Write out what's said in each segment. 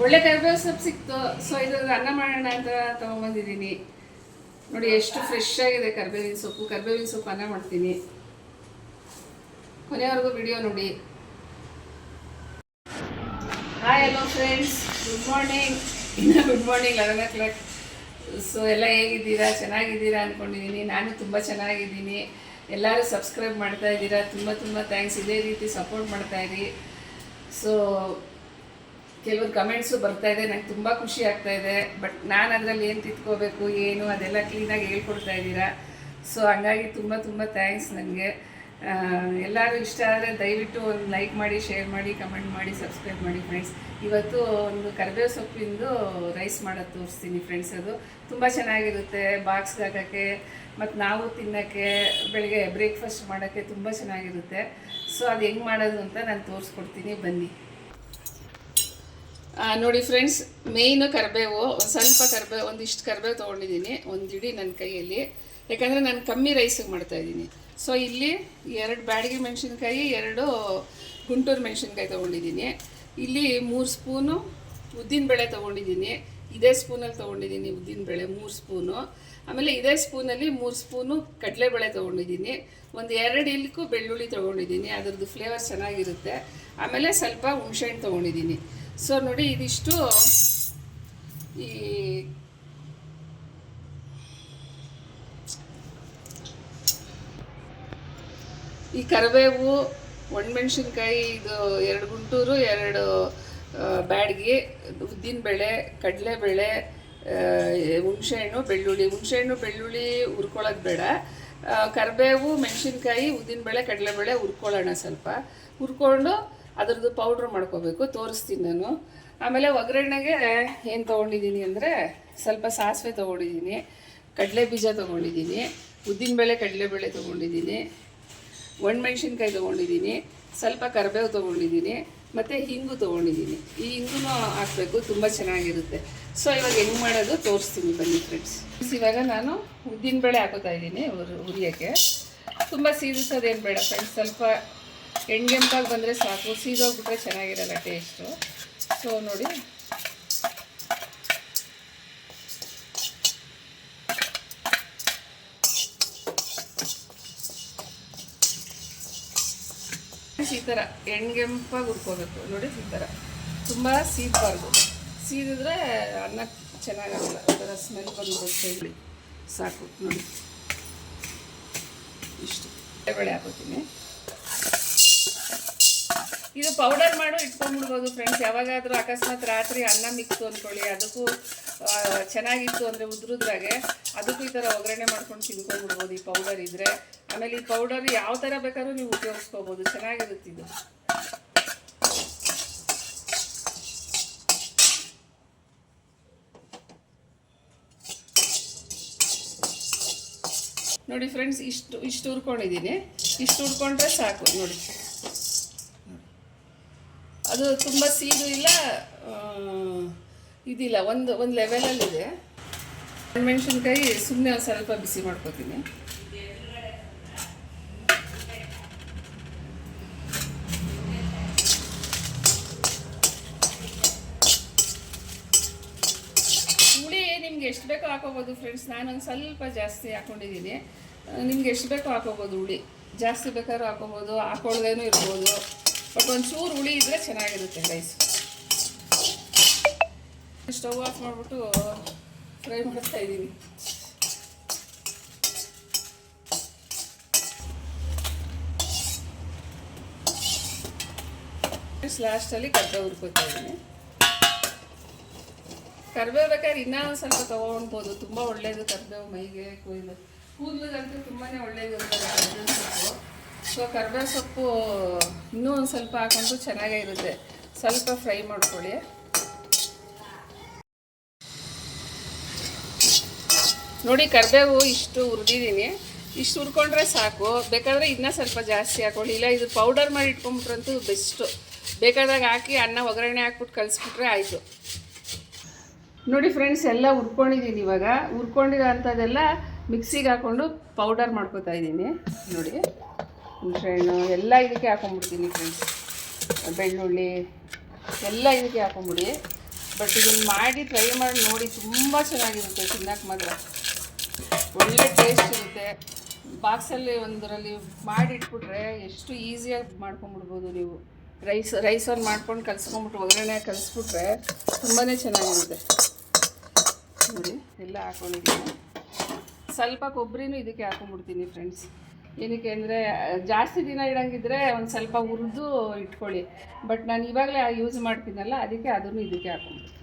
ಒಳ್ಳೆ ಕರಿಬೇವು ಸೊಪ್ಪು ಸಿಕ್ತು. ಸೊ ಇದು ಅನ್ನ ಮಾಡೋಣ ಅಂತ ತೊಗೊಂಬಂದಿದ್ದೀನಿ. ನೋಡಿ, ಎಷ್ಟು ಫ್ರೆಶ್ ಆಗಿದೆ ಕರಿಬೇವಿನ ಸೊಪ್ಪು. ಕರಿಬೇವಿನ ಸೊಪ್ಪು ಅನ್ನ ಮಾಡ್ತೀನಿ. ಕೊನೆವರೆಗೂ ವಿಡಿಯೋ ನೋಡಿ. Hi hello friends good morning ಇನ್ನು good morning eleven o'clock so ಎಲ್ಲ ಹೇಗಿದ್ದೀರಾ? ಚೆನ್ನಾಗಿದ್ದೀರಾ ಅಂದ್ಕೊಂಡಿದ್ದೀನಿ ನಾನು ತುಂಬ ಚೆನ್ನಾಗಿದ್ದೀನಿ. ಎಲ್ಲರೂ ಸಬ್ಸ್ಕ್ರೈಬ್ ಮಾಡ್ತಾ ಇದ್ದೀರಾ? ತುಂಬ ತುಂಬ ಥ್ಯಾಂಕ್ಸ್ ಇದೇ ರೀತಿ ಸಪೋರ್ಟ್ ಮಾಡ್ತಾ ಇರಿ. ಸೊ ಕೆಲವರು ಕಮೆಂಟ್ಸು ಬರ್ತಾ ಇದೆ, ನಂಗೆ ತುಂಬ ಖುಷಿ ಆಗ್ತಾ ಇದೆ. ಬಟ್ ನಾನು ಅದರಲ್ಲಿ ಏನು ತಿತ್ಕೋಬೇಕು, ಏನು ಅದೆಲ್ಲ ಕ್ಲೀನಾಗಿ ಹೇಳ್ಕೊಡ್ತಾ ಇದ್ದೀರಾ? ಸೊ ಹಂಗಾಗಿ ತುಂಬ ತುಂಬ ಥ್ಯಾಂಕ್ಸ್ ನನಗೆ ಎಲ್ಲರೂ ಇಷ್ಟ ಆದರೆ ದಯವಿಟ್ಟು ಒಂದು ಲೈಕ್ ಮಾಡಿ ಶೇರ್ ಮಾಡಿ ಕಮೆಂಟ್ ಮಾಡಿ ಸಬ್ಸ್ಕ್ರೈಬ್ ಮಾಡಿ ಫ್ರೆಂಡ್ಸ್ ಇವತ್ತು ಒಂದು ಕರಿಬೇವು ಸೊಪ್ಪಿಂದು ರೈಸ್ ಮಾಡೋದು ತೋರಿಸ್ತೀನಿ ಫ್ರೆಂಡ್ಸ್ ಅದು. ತುಂಬ ಚೆನ್ನಾಗಿರುತ್ತೆ ಬಾಕ್ಸ್ಗೆ ಹಾಕೋಕ್ಕೆ, ಮತ್ತು ನಾವು ತಿನ್ನೋಕ್ಕೆ, ಬೆಳಗ್ಗೆ ಬ್ರೇಕ್ಫಾಸ್ಟ್ ಮಾಡೋಕ್ಕೆ ತುಂಬ ಚೆನ್ನಾಗಿರುತ್ತೆ. ಸೊ ಅದು ಹೆಂಗೆ ಮಾಡೋದು ಅಂತ ನಾನು ತೋರಿಸ್ಕೊಡ್ತೀನಿ, ಬನ್ನಿ. ನೋಡಿ ಫ್ರೆಂಡ್ಸ್ ಮೇಯ್ನು ಕರಿಬೇವು ಒಂದು ಸ್ವಲ್ಪ ಕರಿಬೇವು, ಒಂದಿಷ್ಟು ಕರಿಬೇವು ತೊಗೊಂಡಿದ್ದೀನಿ, ಒಂದು ಇಡೀ ನನ್ನ ಕೈಯಲ್ಲಿ. ಯಾಕಂದರೆ ನಾನು ಕಮ್ಮಿ ರೈಸಿಗೆ ಮಾಡ್ತಾಯಿದ್ದೀನಿ ಸೊ ಇಲ್ಲಿ ಎರಡು ಬ್ಯಾಡಗಿ ಮೆಣಸಿನ್ಕಾಯಿ, ಎರಡು ಗುಂಟೂರು ಮೆಣಸಿನ್ಕಾಯಿ ತೊಗೊಂಡಿದ್ದೀನಿ. ಇಲ್ಲಿ ಮೂರು ಸ್ಪೂನು ಉದ್ದಿನಬೇಳೆ ತೊಗೊಂಡಿದ್ದೀನಿ. ಇದೇ ಸ್ಪೂನಲ್ಲಿ ತೊಗೊಂಡಿದ್ದೀನಿ ಉದ್ದಿನಬೇಳೆ ಮೂರು ಸ್ಪೂನು. ಆಮೇಲೆ ಇದೇ ಸ್ಪೂನಲ್ಲಿ ಮೂರು ಸ್ಪೂನು ಕಡಲೆಬೇಳೆ ತೊಗೊಂಡಿದ್ದೀನಿ. ಒಂದು ಎರಡು ಇಲ್ಕು ಬೆಳ್ಳುಳ್ಳಿ ತೊಗೊಂಡಿದ್ದೀನಿ, ಅದರದ್ದು ಫ್ಲೇವರ್ ಚೆನ್ನಾಗಿರುತ್ತೆ. ಆಮೇಲೆ ಸ್ವಲ್ಪ ಹುಣಸೆಹಣ್ಣು ತೊಗೊಂಡಿದ್ದೀನಿ. ಸೊ ನೋಡಿ, ಇದಿಷ್ಟು. ಈ ಈ ಕರಿಬೇವು, ಒಣಮೆಣ್ಸಿನ್ಕಾಯಿ, ಇದು ಎರಡು ಗುಂಟೂರು, ಎರಡು ಬ್ಯಾಡ್ಗೆ, ಉದ್ದಿನಬೇಳೆ, ಕಡಲೆಬೇಳೆ ಹುಣಸೆಹಣ್ಣು, ಬೆಳ್ಳುಳ್ಳಿ. ಹುಣಸೆಹಣ್ಣು, ಬೆಳ್ಳುಳ್ಳಿ ಹುರ್ಕೊಳ್ಳೋದು ಬೇಡ. ಕರಿಬೇವು, ಮೆಣಸಿನ್ಕಾಯಿ, ಉದ್ದಿನಬೇಳೆ, ಕಡಲೆಬೇಳೆ ಹುರ್ಕೊಳ್ಳೋಣ ಸ್ವಲ್ಪ. ಹುರ್ಕೊಂಡು ಅದ್ರದ್ದು ಪೌಡ್ರ್ ಮಾಡ್ಕೋಬೇಕು, ತೋರಿಸ್ತೀನಿ ನಾನು. ಆಮೇಲೆ ಒಗ್ಗರಣೆಗೆ ಏನು ತೊಗೊಂಡಿದ್ದೀನಿ ಅಂದರೆ ಸ್ವಲ್ಪ ಸಾಸಿವೆ ತೊಗೊಂಡಿದ್ದೀನಿ ಕಡಲೆ ಬೀಜ ತೊಗೊಂಡಿದ್ದೀನಿ, ಉದ್ದಿನಬೇಳೆ ಕಡಲೆಬೇಳೆ ತೊಗೊಂಡಿದ್ದೀನಿ, ಒಣಮೆಣ್ಸಿನ್ಕಾಯಿ ತೊಗೊಂಡಿದ್ದೀನಿ, ಸ್ವಲ್ಪ ಕರಿಬೇವು ತೊಗೊಂಡಿದ್ದೀನಿ, ಮತ್ತು ಹಿಂಗು ತೊಗೊಂಡಿದ್ದೀನಿ. ಈ ಹಿಂಗೂ ಹಾಕಬೇಕು, ತುಂಬ ಚೆನ್ನಾಗಿರುತ್ತೆ. ಸೊ ಇವಾಗ ಹೆಂಗೆ ಮಾಡೋದು ತೋರಿಸ್ತೀನಿ ಬನ್ನಿ ಫ್ರೆಂಡ್ಸ್ ಇವಾಗ ನಾನು ಉದ್ದಿನಬೇಳೆ ಹಾಕೋತಾ ಇದ್ದೀನಿ, ಉರ್ ಉರಿಯೋಕ್ಕೆ. ತುಂಬ ಸೀದಿಸೋದೇನು ಬೇಡ ಫ್ರೆಂಡ್ಸ್ ಸ್ವಲ್ಪ ಎಣ್ಗೆಂಪಾಗಿ ಬಂದರೆ ಸಾಕು. ಸೀದೋಗ್ಬಿಟ್ರೆ ಚೆನ್ನಾಗಿರಲ್ಲ ಟೇಸ್ಟು ಸೊ ನೋಡಿ. ಈ ಥರ ಎಣ್ಗೆಂಪಾಗಿ ಹುರ್ಕೋಬೇಕು. ನೋಡಿ ಈ ಥರ ತುಂಬ ಸೀದಬಾರ್ದು ಸೀದಿದ್ರೆ ಅನ್ನ ಚೆನ್ನಾಗಿರಲ್ಲ ಒಂಥರ ಸ್ಮೆಲ್ ಬಂದ್ಬಿಡುತ್ತೆ. ಹೇಳಿ. ಸಾಕು. ನೋಡಿ. ಇಷ್ಟು. ಬೇಳೆ ಹಾಕೋತೀನಿ ಇದು ಪೌಡರ್ ಮಾಡು, ಇಟ್ಕೊಂಡ್ಬಿಡ್ಬೋದು ಫ್ರೆಂಡ್ಸ್ ಯಾವಾಗಾದರೂ ಅಕಸ್ಮಾತ್ ರಾತ್ರಿ ಅನ್ನ ಮಿಕ್ತು ಅಂದ್ಕೊಳ್ಳಿ ಅದಕ್ಕೂ ಚೆನ್ನಾಗಿತ್ತು ಅಂದರೆ ಉದುರಿದ್ರಾಗೆ ಅದಕ್ಕೂ ಈ ಥರ ಒಗ್ಗರಣೆ ಮಾಡ್ಕೊಂಡು ತಿನ್ಕೊಂಡ್ಬಿಡ್ಬೋದು ಈ ಪೌಡರ್ ಇದ್ದರೆ ಆಮೇಲೆ ಈ ಪೌಡರ್ ಯಾವ ಥರ ಬೇಕಾದ್ರೂ ನೀವು ಉಪಯೋಗಿಸ್ಕೋಬೋದು. ಚೆನ್ನಾಗಿರುತ್ತೆ ಇದು. ನೋಡಿ ಫ್ರೆಂಡ್ಸ್ ಇಷ್ಟು ಇಷ್ಟು ಹುರ್ಕೊಂಡಿದ್ದೀನಿ. ಇಷ್ಟು ಹುರ್ಕೊಂಡ್ರೆ ಸಾಕು. ನೋಡಿ. ಅದು ತುಂಬ ಸೀದು ಇಲ್ಲ ಇದಿಲ್ಲ, ಒಂದು ಒಂದು ಲೆವೆಲಲ್ಲಿದೆ ಮೆಣಸಿನ್ಕಾಯಿ ಸುಮ್ಮನೆ ಒಂದು ಸ್ವಲ್ಪ ಬಿಸಿ ಮಾಡ್ಕೊತೀನಿ. ಹುಳಿ ನಿಮ್ಗೆ ಎಷ್ಟು ಬೇಕೋ ಹಾಕೋಬೋದು ಫ್ರೆಂಡ್ಸ್ ನಾನೊಂದು ಸ್ವಲ್ಪ ಜಾಸ್ತಿ ಹಾಕೊಂಡಿದ್ದೀನಿ. ನಿಮ್ಗೆ ಎಷ್ಟು ಬೇಕೋ ಹಾಕೋಬೋದು ಹುಳಿ. ಜಾಸ್ತಿ ಬೇಕಾದ್ರೂ ಹಾಕೋಬೋದು ಹಾಕೊಳ್ಳದೇನೂ ಇರ್ಬೋದು. ಬಟ್ ಒಂದು ಚೂರು ಹುಳಿ ಇದ್ರೆ ಚೆನ್ನಾಗಿರುತ್ತೆ ರೈಸ್ ಸ್ಟವ್ ಆಫ್ ಮಾಡಿಬಿಟ್ಟು ಫ್ರೈ ಮಾಡ್ತಾ ಇದ್ದೀನಿ. ಲಾಸ್ಟಲ್ಲಿ ಕರ್ಬೇವು ಹುರ್ಕೋತಾ ಇದ್ದೀನಿ. ಕರ್ಬೇವು ಬೇಕಾದ್ರೆ ಇನ್ನೂ ಒಂದು ಸ್ವಲ್ಪ ತೊಗೊಳ್ಬೋದು. ತುಂಬ ಒಳ್ಳೆಯದು ಕರ್ಬೇವು ಮೈಗೆ, ಕೊಯ್ಲು. ಕೂದಲಿಗಂತೂ ತುಂಬಾ ಒಳ್ಳೆಯದು ಕರ್ಬೇವು ಸೊಪ್ಪು. ಸೊ ಕರ್ಬೇವು ಸೊಪ್ಪು ಇನ್ನೂ ಒಂದು ಸ್ವಲ್ಪ ಹಾಕೊಂಡು ಚೆನ್ನಾಗೇ ಇರುತ್ತೆ ಸ್ವಲ್ಪ ಫ್ರೈ ಮಾಡ್ಕೊಳ್ಳಿ. ನೋಡಿ, ಕರ್ಬೇವು ಇಷ್ಟು ಹುರಿದಿದ್ದೀನಿ ಇಷ್ಟು ಹುರ್ಕೊಂಡ್ರೆ ಸಾಕು. ಬೇಕಾದರೆ ಇನ್ನೂ ಸ್ವಲ್ಪ ಜಾಸ್ತಿ ಹಾಕೊಳ್ಳಿ. ಇಲ್ಲ, ಇದು ಪೌಡರ್ ಮಾಡಿ ಇಟ್ಕೊಂಬಿಟ್ರಂತೂ ಬೆಸ್ಟು ಬೇಕಾದಾಗ ಹಾಕಿ ಅನ್ನ ಒಗ್ಗರಣೆ ಹಾಕ್ಬಿಟ್ಟು ಕಲಿಸ್ಬಿಟ್ರೆ ಆಯಿತು. ನೋಡಿ ಫ್ರೆಂಡ್ಸ್ ಎಲ್ಲ ಹುರ್ಕೊಂಡಿದ್ದೀನಿ ಇವಾಗ. ಹುರ್ಕೊಂಡಿರೋ ಅಂಥದ್ದೆಲ್ಲ ಮಿಕ್ಸಿಗೆ ಹಾಕ್ಕೊಂಡು ಪೌಡರ್ ಮಾಡ್ಕೊತಾ ಇದ್ದೀನಿ ನೋಡಿ. ಹುಣಸೆಹಣ್ಣು ಎಲ್ಲ ಇದಕ್ಕೆ ಹಾಕೊಂಡ್ಬಿಡ್ತೀನಿ ಫ್ರೆಂಡ್ಸ್ ಬೆಳ್ಳುಳ್ಳಿ, ಎಲ್ಲ ಇದಕ್ಕೆ ಹಾಕೊಂಬಿಡಿ ಬಟ್ ಇದನ್ನು ಮಾಡಿ ಟ್ರೈ ಮಾಡಿ ನೋಡಿ, ತುಂಬ ಚೆನ್ನಾಗಿರುತ್ತೆ ತಿನ್ನೋಕೆ ಮಾತ್ರ. ಒಳ್ಳೆ ಟೇಸ್ಟ್ ಇರುತ್ತೆ. ಬಾಕ್ಸಲ್ಲಿ ಒಂದರಲ್ಲಿ ಮಾಡಿಟ್ಬಿಟ್ರೆ ಎಷ್ಟು ಈಸಿಯಾಗಿ ಮಾಡ್ಕೊಂಬಿಡ್ಬೋದು ನೀವು. ರೈಸ್ ರೈಸ್ ಒಂದು ಮಾಡ್ಕೊಂಡು ಕಲಿಸ್ಕೊಂಬಿಟ್ಟು ಒಗ್ಗರಣೆ ಕಲಿಸ್ಬಿಟ್ರೆ ತುಂಬಾ ಚೆನ್ನಾಗಿರುತ್ತೆ. ನೋಡಿ, ಎಲ್ಲ ಹಾಕೊಂಡಿದ್ದೀನಿ. ಸ್ವಲ್ಪ ಕೊಬ್ಬರಿನೂ ಇದಕ್ಕೆ ಹಾಕೊಂಡ್ಬಿಡ್ತೀನಿ ಫ್ರೆಂಡ್ಸ್ ಏನಕ್ಕೆ ಅಂದರೆ, ಜಾಸ್ತಿ ದಿನ ಇಡಂಗಿದ್ರೆ ಒಂದು ಸ್ವಲ್ಪ ಹುರಿದು ಇಟ್ಕೊಳ್ಳಿ. ಬಟ್ ನಾನು ಇವಾಗಲೇ ಯೂಸ್ ಮಾಡ್ತೀನಲ್ಲ, ಅದಕ್ಕೆ ಅದನ್ನು ಇದಕ್ಕೆ ಹಾಕೊಂಡ್ಬಿಡ್ತೀನಿ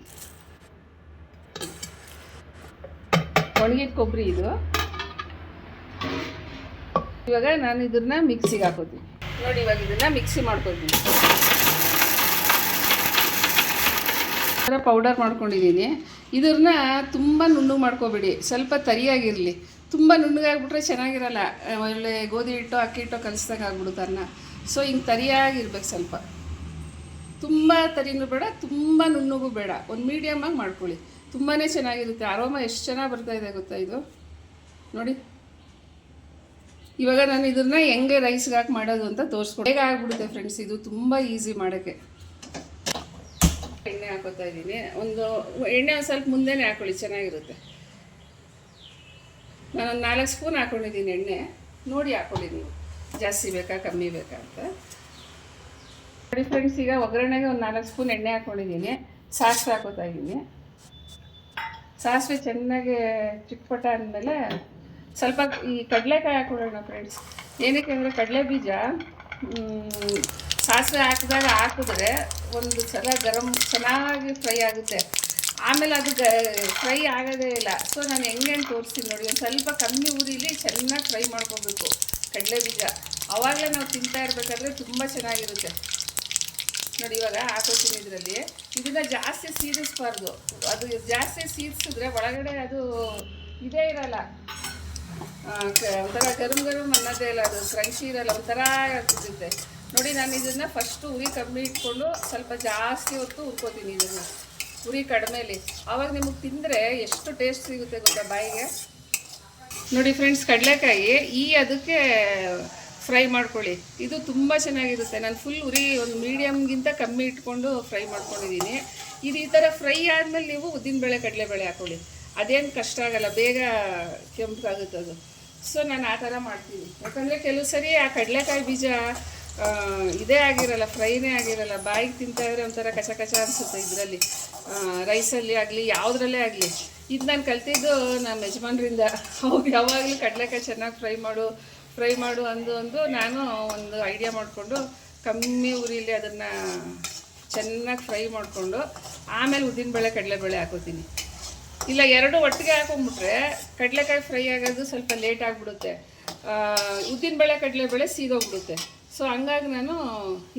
ಒಣಗಿದ ಕೊಬ್ಬರಿ ಇದು. ಇವಾಗ ನಾನು ಇದನ್ನ ಮಿಕ್ಸಿಗೆ ಹಾಕೋತೀನಿ. ನೋಡಿ ಇವಾಗ ಇದನ್ನ ಮಿಕ್ಸಿ ಮಾಡ್ಕೋತೀನಿ ಥರ ಪೌಡರ್ ಮಾಡ್ಕೊಂಡಿದ್ದೀನಿ ಇದನ್ನ ತುಂಬ ನುಣ್ಣು ಮಾಡ್ಕೋಬೇಡಿ. ಸ್ವಲ್ಪ ತರಿಯಾಗಿರಲಿ. ತುಂಬ ನುಣ್ಣಗಾಗ್ಬಿಟ್ರೆ ಚೆನ್ನಾಗಿರಲ್ಲ. ಒಳ್ಳೆ ಗೋಧಿ ಹಿಟ್ಟು, ಅಕ್ಕಿ ಹಿಟ್ಟು ಕಲಿಸ್ದಾಗ ಆಗ್ಬಿಡುತ್ತೆ ಅನ್ನ. ಸೊ ಹಿಂಗೆ ತರಿಯಾಗಿರ್ಬೇಕು ಸ್ವಲ್ಪ. ತುಂಬ ತರಿನೂ ಬೇಡ, ತುಂಬ ನುಣ್ಣಗೂ ಬೇಡ. ಒಂದು ಮೀಡಿಯಮಾಗಿ ಮಾಡ್ಕೊಳ್ಳಿ. ತುಂಬಾ ಚೆನ್ನಾಗಿರುತ್ತೆ. ಅರೋಮ ಎಷ್ಟು ಚೆನ್ನಾಗಿ ಬರ್ತಾ ಇದೆ ಗೊತ್ತಾ ಇದು? ನೋಡಿ. ಇವಾಗ ನಾನು ಇದನ್ನ ಹೆಂಗೆ ರೈಸ್ಗೆ ಹಾಕಿ ಮಾಡೋದು ಅಂತ ತೋರಿಸ್ಕೊಡಿ ಹೇಗೆ ಆಗ್ಬಿಡುತ್ತೆ ಫ್ರೆಂಡ್ಸ್ ಇದು ತುಂಬ ಈಸಿ ಮಾಡೋಕ್ಕೆ. ಎಣ್ಣೆ ಹಾಕೋತಾ ಇದ್ದೀನಿ. ಒಂದು ಎಣ್ಣೆ ಒಂದು ಸ್ವಲ್ಪ ಮುಂದೆನೇ ಹಾಕೊಳ್ಳಿ, ಚೆನ್ನಾಗಿರುತ್ತೆ. ನಾನೊಂದು ನಾಲ್ಕು ಸ್ಪೂನ್ ಹಾಕೊಂಡಿದ್ದೀನಿ ಎಣ್ಣೆ. ನೋಡಿ ಹಾಕೊಂಡಿದ್ದೀನಿ. ಜಾಸ್ತಿ ಬೇಕಾ, ಕಮ್ಮಿ ಬೇಕಾ ಅಂತ. ನೋಡಿ ಫ್ರೆಂಡ್ಸ್ ಈಗ ಒಗ್ಗರಣೆಗೆ ಒಂದು ನಾಲ್ಕು ಸ್ಪೂನ್ ಎಣ್ಣೆ ಹಾಕೊಂಡಿದ್ದೀನಿ. ಸಾಸಿವೆ ಹಾಕೋತಾ ಇದ್ದೀನಿ. ಸಾಸಿವೆ ಚೆನ್ನಾಗಿ ಚಿಕ್ಕಪಟ್ಟ ಅಂದಮೇಲೆ ಸ್ವಲ್ಪ ಈ ಕಡಲೆಕಾಯಿ ಹಾಕೊಳ್ಳೋಣ ಫ್ರೆಂಡ್ಸ್ ಏನಕ್ಕೆ ಅಂದರೆ ಕಡಲೆ ಬೀಜ ಸಾಸಿವೆ ಹಾಕಿದಾಗ ಹಾಕಿದ್ರೆ ಒಂದು ಸಲ ಗರಂ, ಚೆನ್ನಾಗಿ ಫ್ರೈ ಆಗುತ್ತೆ. ಆಮೇಲೆ ಅದು ಫ್ರೈ ಆಗೋದೇ ಇಲ್ಲ. ಸೊ ನಾನು ಹೆಂಗೆ ತೋರಿಸ್ತೀನಿ ನೋಡಿ, ಒಂದು ಸ್ವಲ್ಪ ಕಮ್ಮಿ ಊರಿಲಿ ಚೆನ್ನಾಗಿ ಫ್ರೈ ಮಾಡ್ಕೊಬೇಕು ಕಡಲೆ ಬೀಜ. ಆವಾಗಲೇ ನಾವು ತಿಂತಾ ಇರಬೇಕಾದ್ರೆ ತುಂಬ ಚೆನ್ನಾಗಿರುತ್ತೆ. ನೋಡಿ, ಇವಾಗ ಹಾಕೋತೀನಿ ಇದರಲ್ಲಿ. ಇದನ್ನ ಜಾಸ್ತಿ ಸೀರಿಸ್ಬಾರ್ದು. ಅದು ಜಾಸ್ತಿ ಸೀದಿಸಿದ್ರೆ ಒಳಗಡೆ ಅದು ಇದೇ ಇರಲ್ಲ. ಒಂಥರ ಗರಂ ಗರಂ ಅನ್ನೋದೇ ಇಲ್ಲ ಅದು. ಕ್ರಂಚಿ ಇರಲ್ಲ, ಒಂಥರ ಸಿಗುತ್ತೆ ನೋಡಿ, ನಾನು ಇದನ್ನು ಫಸ್ಟು ಉರಿ ಕಮ್ಮಿ ಇಟ್ಕೊಂಡು ಸ್ವಲ್ಪ ಜಾಸ್ತಿ ಹೊತ್ತು ಹುರ್ಕೋತೀನಿ ಇದನ್ನು. ಉರಿ ಕಡಿಮೆಲಿ ಆವಾಗ ನಿಮಗೆ ತಿಂದರೆ ಎಷ್ಟು ಟೇಸ್ಟ್ ಸಿಗುತ್ತೆ ಗೊತ್ತಾ ಬಾಯಿಗೆ? ನೋಡಿ ಫ್ರೆಂಡ್ಸ್ ಕಡಲೆಕಾಯಿ, ಈ ಅದಕ್ಕೆ ಫ್ರೈ ಮಾಡ್ಕೊಳ್ಳಿ. ಇದು ತುಂಬ ಚೆನ್ನಾಗಿರುತ್ತೆ. ನಾನು ಫುಲ್ ಉರಿ ಒಂದು ಮೀಡಿಯಮ್ಗಿಂತ ಕಮ್ಮಿ ಇಟ್ಕೊಂಡು ಫ್ರೈ ಮಾಡ್ಕೊಂಡಿದ್ದೀನಿ ಇದು ಈ ಥರ ಫ್ರೈ ಆದಮೇಲೆ ನೀವು ಉದ್ದಿನಬೇಳೆ ಕಡಲೆಬೇಳೆ ಹಾಕೊಳ್ಳಿ. ಅದೇನು ಕಷ್ಟ ಆಗಲ್ಲ, ಬೇಗ ಕೆಂಪಾಗುತ್ತೆ ಅದು. ಸೊ ನಾನು ಆ ಥರ ಮಾಡ್ತೀನಿ. ಯಾಕಂದರೆ ಕೆಲವು ಸರಿ ಆ ಕಡಲೆಕಾಯಿ ಬೀಜ ಇದೇ ಆಗಿರಲ್ಲ ಫ್ರೈನೇ ಆಗಿರಲ್ಲ, ಬಾಯಿಗೆ ತಿಂತಾ ಇದ್ರೆ ಒಂಥರ ಕಚ ಕಚ ಅನಿಸುತ್ತೆ ಇದರಲ್ಲಿ. ರೈಸಲ್ಲಿ ಆಗಲಿ, ಯಾವುದ್ರಲ್ಲೇ ಆಗಲಿ. ಇದು ನಾನು ಕಲ್ತಿದ್ದು ನಮ್ಮ ಯಜಮಾನ್ರಿಂದ. ಅವ್ರು ಯಾವಾಗಲೂ ಕಡಲೆಕಾಯಿ ಚೆನ್ನಾಗಿ ಫ್ರೈ ಮಾಡು ಫ್ರೈ ಮಾಡು ಅಂದು ಅಂದು ನಾನು ಒಂದು ಐಡಿಯಾ ಮಾಡಿಕೊಂಡು ಕಮ್ಮಿ ಉರಿಲಿ ಅದನ್ನು ಚೆನ್ನಾಗಿ ಫ್ರೈ ಮಾಡಿಕೊಂಡು ಆಮೇಲೆ ಉದ್ದಿನಬೇಳೆ ಕಡಲೆಬೇಳೆ ಹಾಕೋತೀನಿ. ಇಲ್ಲ, ಎರಡು ಒಟ್ಟಿಗೆ ಹಾಕೊಂಡ್ಬಿಟ್ರೆ ಕಡಲೆಕಾಯಿ ಫ್ರೈ ಆಗೋದು ಸ್ವಲ್ಪ ಲೇಟ್ ಆಗಿಬಿಡುತ್ತೆ. ಉದ್ದಿನಬೇಳೆ ಕಡಲೆಬೇಳೆ ಸೀದೋಗ್ಬಿಡುತ್ತೆ. ಸೊ ಹಂಗಾಗಿ ನಾನು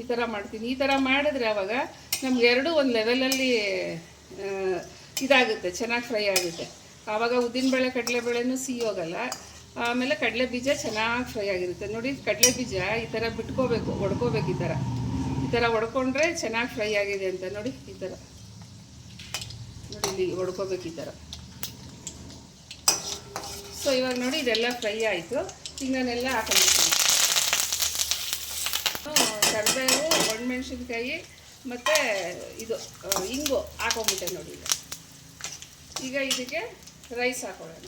ಈ ಥರ ಮಾಡ್ತೀನಿ. ಈ ಥರ ಮಾಡಿದ್ರೆ ಅವಾಗ ನಮ್ಗೆ ಎರಡು ಒಂದು ಲೆವೆಲಲ್ಲಿ ಇದಾಗುತ್ತೆ, ಚೆನ್ನಾಗಿ ಫ್ರೈ ಆಗುತ್ತೆ. ಆವಾಗ ಉದ್ದಿನಬೇಳೆ ಕಡಲೆಬೇಳೆನೂ ಹೋಗಲ್ಲ ಆಮೇಲೆ ಕಡಲೆ ಬೀಜ ಚೆನ್ನಾಗಿ ಫ್ರೈ ಆಗಿರುತ್ತೆ. ನೋಡಿ, ಕಡಲೆ ಬೀಜ ಈ ಥರ ಬಿಟ್ಕೋಬೇಕು, ಒಡ್ಕೋಬೇಕು ಈ ಥರ ಈ ಥರ ಒಡ್ಕೊಂಡ್ರೆ ಚೆನ್ನಾಗಿ ಫ್ರೈ ಆಗಿದೆ ಅಂತ ನೋಡಿ, ಈ ಥರ ನೋಡಿ, ಇಲ್ಲಿ ಒಡ್ಕೋಬೇಕು ಈ ಥರ ಸೊ ಇವಾಗ ನೋಡಿ, ಇದೆಲ್ಲ ಫ್ರೈ ಆಯಿತು. ಈಗ ನಾನೆಲ್ಲ ಕರಿಬೇವು ಒಣಮೆಣ್ಸಿನ್ಕಾಯಿ ಮತ್ತು ಇದು ಇಂಗು ಹಾಕೊಂಬಿಟ್ಟೆ ನೋಡಿ ಈಗ. ಈಗ ಇದಕ್ಕೆ ರೈಸ್ ಹಾಕೊಳ್ಳೋಣ.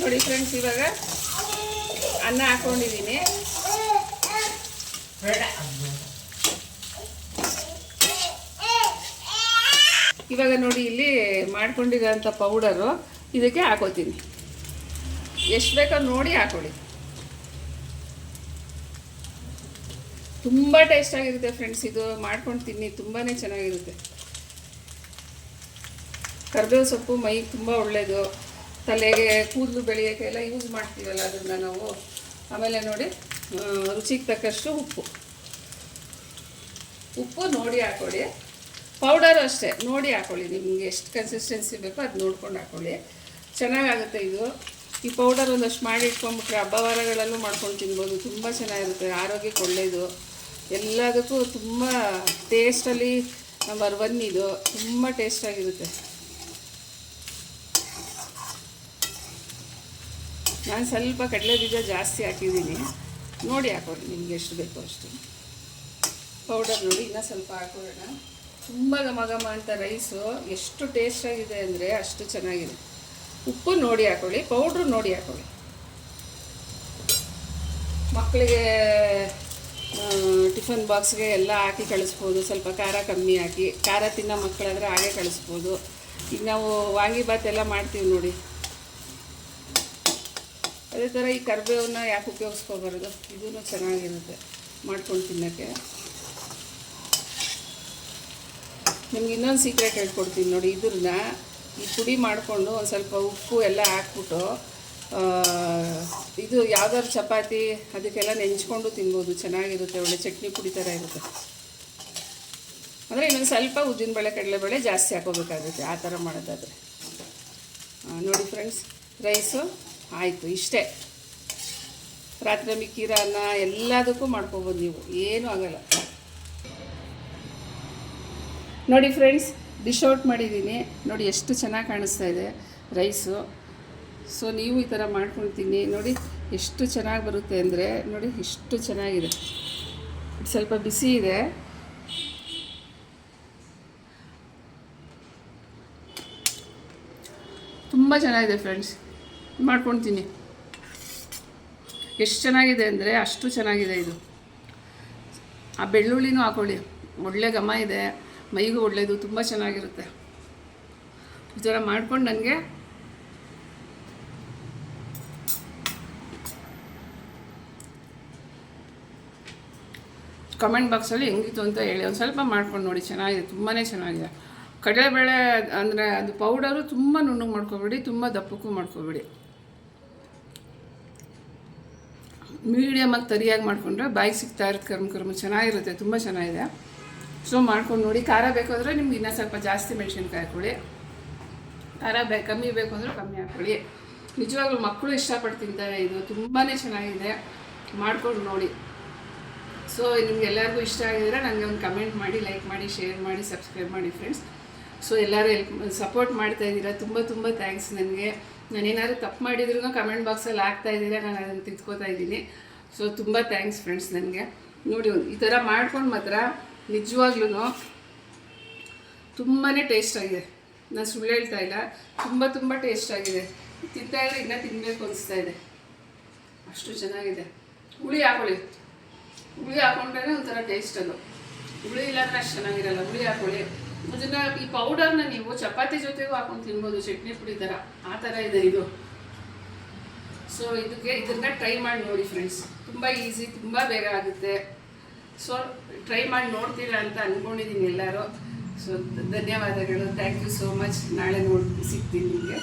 ನೋಡಿ ಫ್ರೆಂಡ್ಸ್ ಇವಾಗ ಅನ್ನ ಹಾಕೊಂಡಿದ್ದೀನಿ. ಇವಾಗ ನೋಡಿ ಇಲ್ಲಿ ಮಾಡ್ಕೊಂಡಿರೋಂಥ ಪೌಡರು ಇದಕ್ಕೆ ಹಾಕೋತೀನಿ. ಎಷ್ಟು ಬೇಕೋ ನೋಡಿ ಹಾಕೊಳ್ಳಿ. ತುಂಬ ಟೇಸ್ಟ್ ಆಗಿರುತ್ತೆ ಫ್ರೆಂಡ್ಸ್ ಇದು. ಮಾಡ್ಕೊಂಡು ತಿನ್ನಿ ತುಂಬಾ ಚೆನ್ನಾಗಿರುತ್ತೆ. ಕರ್ಬೇವು ಸೊಪ್ಪು, ಮೈ ತುಂಬ ಒಳ್ಳೆಯದು ತಲೆಗೆ, ಕೂದಲು ಬೆಳೆಯೋಕ್ಕೆ ಎಲ್ಲ ಯೂಸ್ ಮಾಡ್ತೀವಲ್ಲ ಅದನ್ನು ನಾವು. ಆಮೇಲೆ ನೋಡಿ ರುಚಿಗೆ ತಕ್ಕಷ್ಟು ಉಪ್ಪು. ಉಪ್ಪು ನೋಡಿ ಹಾಕೊಳ್ಳಿ. ಪೌಡರು ಅಷ್ಟೇ. ನೋಡಿ ಹಾಕೊಳ್ಳಿ. ನಿಮ್ಗೆ ಎಷ್ಟು ಕನ್ಸಿಸ್ಟೆನ್ಸಿ ಬೇಕೋ ಅದು ನೋಡ್ಕೊಂಡು ಹಾಕೊಳ್ಳಿ. ಚೆನ್ನಾಗಾಗುತ್ತೆ ಇದು. ಈ ಪೌಡರ್ ಒಂದಷ್ಟು ಮಾಡಿ ಇಟ್ಕೊಂಬಿಟ್ರೆ ಹಬ್ಬ ವಾರಗಳಲ್ಲೂ ಮಾಡ್ಕೊಂಡು ತಿನ್ಬೋದು. ತುಂಬ ಚೆನ್ನಾಗಿರುತ್ತೆ. ಆರೋಗ್ಯಕ್ಕೆ ಒಳ್ಳೆಯದು ಎಲ್ಲದಕ್ಕೂ ತುಂಬ ಟೇಸ್ಟಲ್ಲಿ ನಂಬರ್ ಒನ್ ಇದು. ತುಂಬ ಟೇಸ್ಟಾಗಿರುತ್ತೆ ನಾನು ಸ್ವಲ್ಪ ಕಡಲೆ ಬೀಜ ಜಾಸ್ತಿ ಹಾಕಿದ್ದೀನಿ. ನೋಡಿ ಹಾಕೋರಿ ನಿಮ್ಗೆ ಎಷ್ಟು ಬೇಕೋ ಅಷ್ಟು. ಪೌಡರ್ ನೋಡಿ. ಇನ್ನೂ ಸ್ವಲ್ಪ ಹಾಕೋಣ ತುಂಬ ಘಮ ಘಮ ಅಂತ ರೈಸು ಎಷ್ಟು ಟೇಸ್ಟಾಗಿದೆ ಅಂದರೆ ಅಷ್ಟು ಚೆನ್ನಾಗಿದೆ. ಉಪ್ಪು ನೋಡಿ ಹಾಕೊಳ್ಳಿ ಪೌಡ್ರು ನೋಡಿ ಹಾಕೊಳ್ಳಿ. ಮಕ್ಕಳಿಗೆ ಟಿಫನ್ ಬಾಕ್ಸ್ಗೆ ಎಲ್ಲ ಹಾಕಿ ಕಳಿಸ್ಬೋದು. ಸ್ವಲ್ಪ ಖಾರ ಕಮ್ಮಿ ಹಾಕಿ, ಖಾರ ತಿನ್ನೋ ಮಕ್ಕಳಾದರೆ ಹಾಗೆ ಕಳಿಸ್ಬೋದು. ಈಗ ನಾವು ವಾಂಗಿಬಾತ್ ಎಲ್ಲ ಮಾಡ್ತೀವಿ ನೋಡಿ. ಅದೇ ಥರ ಈ ಕರಿಬೇವನ್ನ ಯಾಕೆ ಉಪಯೋಗಿಸ್ಕೋಬಾರ್ದು? ಇದೂ ಚೆನ್ನಾಗಿರುತ್ತೆ ಮಾಡ್ಕೊಂಡು ತಿನ್ನೋಕ್ಕೆ. ನಿಮ್ಗೆ ಇನ್ನೊಂದು ಸೀಕ್ರೆಟ್ ಹೇಳ್ಕೊಡ್ತೀನಿ ನೋಡಿ ಇದನ್ನ ಈ ಪುಡಿ ಮಾಡಿಕೊಂಡು ಒಂದು ಸ್ವಲ್ಪ ಉಪ್ಪು ಎಲ್ಲ ಹಾಕ್ಬಿಟ್ಟು ಇದು ಯಾವ್ದಾದ್ರು ಚಪಾತಿ, ಅದಕ್ಕೆಲ್ಲ ನೆಂಚ್ಕೊಂಡು ತಿನ್ಬೋದು, ಚೆನ್ನಾಗಿರುತ್ತೆ, ಒಳ್ಳೆ ಚಟ್ನಿ ಪುಡಿ ಥರ ಇರುತ್ತೆ. ಅಂದರೆ ಇನ್ನೊಂದು ಸ್ವಲ್ಪ ಉದ್ದಿನ ಉದ್ದಿನಬೇಳೆ ಕಡಲೆಬೇಳೆ ಜಾಸ್ತಿ ಹಾಕೋಬೇಕಾಗುತ್ತೆ ಆ ಥರ ಮಾಡೋದಾದರೆ. ನೋಡಿ ಫ್ರೆಂಡ್ಸ್ ರೈಸು ಆಯಿತು, ಇಷ್ಟೇ. ರಾತ್ರಿ ಮಿಕ್ಕಿರ ಅನ್ನ ಎಲ್ಲದಕ್ಕೂ ಮಾಡ್ಕೊಬೋದು ನೀವು, ಏನೂ ಆಗಲ್ಲ. ನೋಡಿ ಫ್ರೆಂಡ್ಸ್ ಡಿಶ್ ಔಟ್ ಮಾಡಿದ್ದೀನಿ. ನೋಡಿ ಎಷ್ಟು ಚೆನ್ನಾಗಿ ಕಾಣಿಸ್ತಾ ಇದೆ ರೈಸು. ಸೊ ನೀವು ಈ ಥರ ಮಾಡ್ಕೊಂಡು ತಿನ್ನಿ ನೋಡಿ ಎಷ್ಟು ಚೆನ್ನಾಗಿ ಬರುತ್ತೆ ಅಂದರೆ, ನೋಡಿ ಎಷ್ಟು ಚೆನ್ನಾಗಿದೆ. ಸ್ವಲ್ಪ ಬಿಸಿ ಇದೆ. ತುಂಬ ಚೆನ್ನಾಗಿದೆ ಫ್ರೆಂಡ್ಸ್. ಮಾಡ್ಕೊಳ್ತೀನಿ. ಎಷ್ಟು ಚೆನ್ನಾಗಿದೆ ಅಂದರೆ, ಅಷ್ಟು ಚೆನ್ನಾಗಿದೆ ಇದು. ಆ ಬೆಳ್ಳುಳ್ಳಿನೂ ಹಾಕೊಳ್ಳಿ. ಒಳ್ಳೆ ಘಮ ಇದೆ. ಮೈಗೂ ಒಳ್ಳೆಯದು, ತುಂಬ ಚೆನ್ನಾಗಿರುತ್ತೆ. ಈ ಥರ ಮಾಡ್ಕೊಂಡು ನನಗೆ ಕಮೆಂಟ್ ಬಾಕ್ಸಲ್ಲಿ ಹೆಂಗಿತ್ತು ಅಂತ ಹೇಳಿ, ಒಂದು ಸ್ವಲ್ಪ ಮಾಡ್ಕೊಂಡು ನೋಡಿ, ಚೆನ್ನಾಗಿದೆ ತುಂಬಾ ಚೆನ್ನಾಗಿದೆ. ಕಡಲೆಬೇಳೆ ಅಂದರೆ ಅದು ಪೌಡರು ತುಂಬ ನುಣ್ಣಗೆ ಮಾಡ್ಕೊಬೇಡಿ, ತುಂಬ ದಪ್ಪಕ್ಕೂ ಮಾಡ್ಕೊಬೇಡಿ. ಮೀಡಿಯಮಾಗಿ ತರಿಯಾಗಿ ಮಾಡಿಕೊಂಡ್ರೆ ಬಾಯಿಗೆ ಸಿಗ್ತಾ ಇರುತ್ತೆ ಕರ್ಮ ಕರ್ಮ ಚೆನ್ನಾಗಿರುತ್ತೆ, ತುಂಬ ಚೆನ್ನಾಗಿದೆ. ಸೊ ಮಾಡ್ಕೊಂಡು ನೋಡಿ, ಖಾರ ಬೇಕು ಅಂದರೆ ನಿಮ್ಗೆ ಇನ್ನೂ ಸ್ವಲ್ಪ ಜಾಸ್ತಿ ಮೆಣಸಿನ್ಕಾಯಿ ಹಾಕೊಳ್ಳಿ ಖಾರ ಬೇ, ಕಮ್ಮಿ ಬೇಕು ಅಂದರೆ ಕಮ್ಮಿ ಹಾಕೊಳ್ಳಿ ನಿಜವಾಗ್ಲೂ ಮಕ್ಕಳು ಇಷ್ಟಪಟ್ಟು ತಿಂತಾರೆ ಇದು ತುಂಬಾ ಚೆನ್ನಾಗಿದೆ. ಮಾಡ್ಕೊಂಡು ನೋಡಿ. ಸೊ ನಿಮ್ಗೆ ಎಲ್ಲರಿಗೂ ಇಷ್ಟ ಆಗಿದ್ರೆ ನನಗೆ ಒಂದು ಕಮೆಂಟ್ ಮಾಡಿ, ಲೈಕ್ ಮಾಡಿ, ಶೇರ್ ಮಾಡಿ, ಸಬ್ಸ್ಕ್ರೈಬ್ ಮಾಡಿ ಫ್ರೆಂಡ್ಸ್ ಸೊ ಎಲ್ಲರೂ ಎಲ್ಪ್ ಸಪೋರ್ಟ್ ಮಾಡ್ತಾ ಇದ್ದೀರಾ? ತುಂಬ ತುಂಬ ಥ್ಯಾಂಕ್ಸ್ ನನಗೆ. ನಾನೇನಾದ್ರು ತಪ್ಪು ಮಾಡಿದ್ರು ಕಮೆಂಟ್ ಬಾಕ್ಸಲ್ಲಿ ಹಾಕ್ತಾ ಇದ್ದೀರಾ? ನಾನು ಅದನ್ನು ತಿದ್ಕೋತಾ ಇದ್ದೀನಿ. ಸೊ ತುಂಬ ಥ್ಯಾಂಕ್ಸ್ ಫ್ರೆಂಡ್ಸ್ ನನಗೆ. ನೋಡಿ, ಈ ಥರ ಮಾಡ್ಕೊಂಡು ಮಾತ್ರ ನಿಜವಾಗ್ಲೂ ತುಂಬಾ ಟೇಸ್ಟ್ ಆಗಿದೆ. ನಾನು ಸುಳ್ಳು ಹೇಳ್ತಾ ಇಲ್ಲ. ತುಂಬ ತುಂಬ ಟೇಸ್ಟ್ ಆಗಿದೆ. ತಿಂತಾ ಇದ್ರೆ ಇನ್ನೂ ತಿನ್ನಬೇಕು ಅನಿಸ್ತಾ ಇದೆ. ಅಷ್ಟು ಚೆನ್ನಾಗಿದೆ. ಹುಳಿ ಹಾಕೊಳ್ಳಿ. ಹುಳಿ ಹಾಕೊಂಡ್ರೆ ಒಂಥರ ಟೇಸ್ಟ್ ಅದು. ಹುಳಿ ಇಲ್ಲಾಂದ್ರೆ ಅಷ್ಟು ಚೆನ್ನಾಗಿರಲ್ಲ. ಹುಳಿ ಹಾಕೊಳ್ಳಿ. ಅದನ್ನ ಈ ಪೌಡರ್ನ ನೀವು ಚಪಾತಿ ಜೊತೆಗೂ ಹಾಕೊಂಡು ತಿನ್ಬೋದು. ಚಟ್ನಿ ಪುಡಿ ಥರ ಆ ಥರ ಇದೆ ಇದು. ಸೊ ಇದಕ್ಕೆ ಇದನ್ನ ಟ್ರೈ ಮಾಡಿ ನೋಡಿ ಫ್ರೆಂಡ್ಸ್ ತುಂಬ ಈಸಿ ತುಂಬ ಬೇಗ ಆಗುತ್ತೆ. ಸೊ ಟ್ರೈ ಮಾಡಿ ನೋಡ್ತೀರಾ ಅಂತ ಅಂದ್ಕೊಂಡಿದ್ದೀನಿ ಎಲ್ಲರೂ. ಸೊ ಧನ್ಯವಾದಗಳು. ಥ್ಯಾಂಕ್ ಯು ಸೋ ಮಚ್ ನಾಳೆ ನೋಡಿ ಸಿಗ್ತೀನಿ ನಿಮಗೆ.